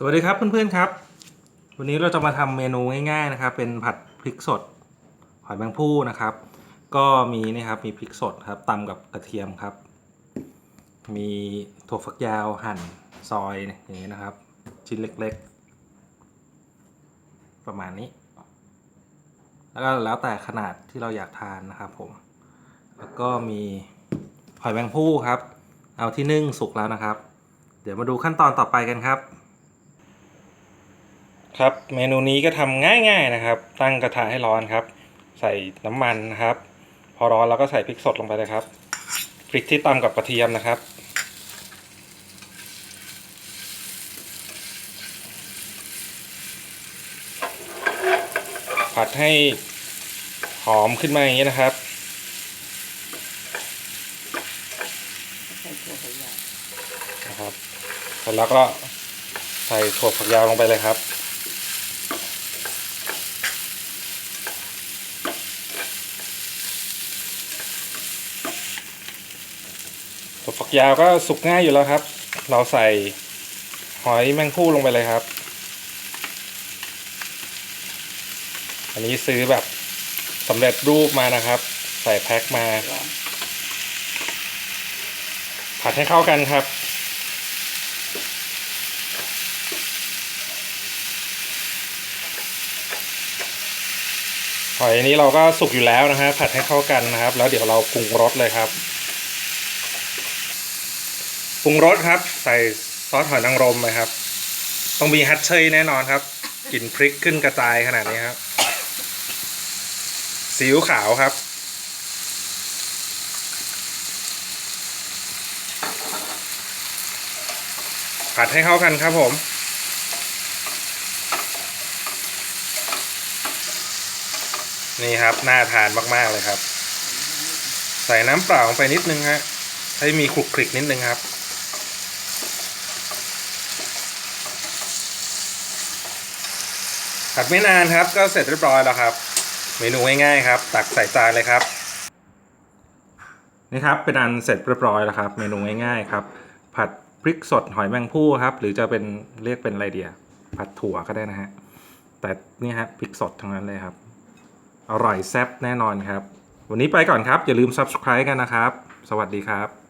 สวัสดีครับเพื่อนๆครับ วันนี้เราจะมาทำเมนูง่าย ๆนะครับ เป็นผัดพริกสดหอยแมงภู่นะครับ ก็มีนี่ครับมีพริกสดครับตำกับกระเทียมครับ มีถั่วฝักยาวหั่นซอยอย่างนี้นะครับ ชิ้นเล็กๆ ประมาณนี้ แล้วก็แล้วแต่ขนาดที่เราอยากทานนะครับผม แล้วก็มีหอยแมงภู่ครับ เอาที่นึ่งสุกแล้วนะครับ เดี๋ยวมาดูขั้นตอนต่อไปกันครับ ครับเมนูนี้ก็ทำง่ายๆนะครับ ตั้งกระทะให้ร้อนครับ ใส่น้ำมันนะครับ พอร้อนเราก็ใส่พริกสดลงไปเลยครับพริกที่ตำกับกระเทียมนะครับ ผัดให้หอมขึ้นมาอย่างนี้นะครับใส่ถั่วฝักยาวนะครับเสร็จแล้วก็ใส่ถั่วฝักยาวลงไปเลยครับ ถั่วฝักยาวก็สุกง่ายอยู่แล้วครับ เราใส่หอยแมงผู้ลงไปเลยครับ อันนี้ซื้อแบบสำเร็จรูปมานะครับ ใส่แพ็คมา ผัดให้เข้ากันครับหอยนี้เราก็สุกอยู่แล้วนะฮะผัดให้เข้ากันนะครับ แล้วเดี๋ยวเราปรุงรสเลยครับ รุงรสครับ ใส่ซอสหอยนางรมไปครับ ต้องมีฮัตเชยแน่นอนครับกลิ่นพริกขึ้นกระจายขนาดนี้ครับซีอิ๊วขาวครับ ผัดให้เข้ากันครับผมนี่ครับน่าทานมาก ๆ เลยครับ ใส่น้ำเปล่าลงไปนิดนึงฮะให้มีคลุกคลิกนิดนึงครับ ผัดไม่นานครับก็เสร็จเรียบร้อยแล้วครับ เมนูง่ายๆครับ ตักใส่จานเลยครับ นี่ครับเป็นอันเสร็จเรียบร้อยแล้วครับ เมนูง่ายๆครับ ผัดพริกสดหอยแมงภู่ครับ หรือจะเป็นเรียกเป็นอะไรเดียผัดถั่วก็ได้นะฮะแต่นี่ฮะพริกสดทั้งนั้นเลยครับ อร่อยแซ่บแน่นอนครับ วันนี้ไปก่อนครับ อย่าลืม subscribe กันนะครับ สวัสดีครับ